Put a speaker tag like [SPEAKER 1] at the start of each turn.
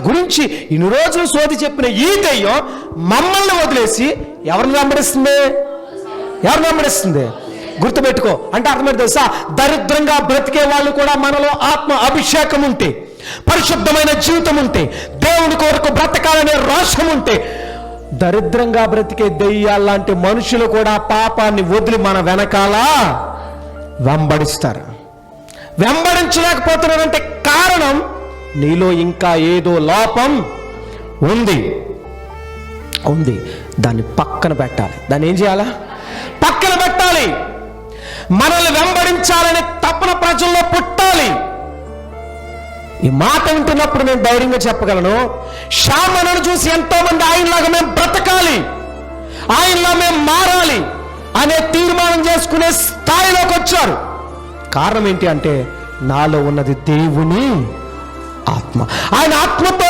[SPEAKER 1] గురించి ఇన్ని రోజులు సోది చెప్పిన ఈ దెయ్యం మమ్మల్ని వదిలేసి ఎవరిని వెంబడిస్తుంది? ఎవరిని వెంబడిస్తుంది? గుర్తుపెట్టుకో. అంటే అర్థమైంది తెలుసా? దరిద్రంగా బ్రతికే వాళ్ళు కూడా మనలో ఆత్మ అభిషేకం ఉంటే పరిశుద్ధమైన జీవితం ఉంటే దేవుని కొరకు బ్రతకాలనే రోషం ఉంటే దరిద్రంగా బ్రతికే దెయ్యాలాంటి మనుషులు కూడా పాపాన్ని వదిలి మన వెనకాల వెంబడిస్తారు. వెంబడించలేకపోతున్నారంటే కారణం నీలో ఇంకా ఏదో లోపం ఉంది. ఉంది. దాన్ని పక్కన పెట్టాలి. దాన్ని ఏం చేయాలా? పక్కన పెట్టాలి. మనల్ని వెంబడించాలని తపన ప్రజల్లో పుట్టాలి. ఈ మాట వింటున్నప్పుడు నేను ధైర్యంగా చెప్పగలను. శ్యామను చూసి ఎంతో మంది ఆయనలాగా మేము బ్రతకాలి. ఆయనలా మేము మారాలి అనే తీర్మానం చేసుకునే స్థాయిలోకి వచ్చారు. కారణం ఏంటి అంటే నాలో ఉన్నది దేవుని ఆత్మ. ఆయన ఆత్మతో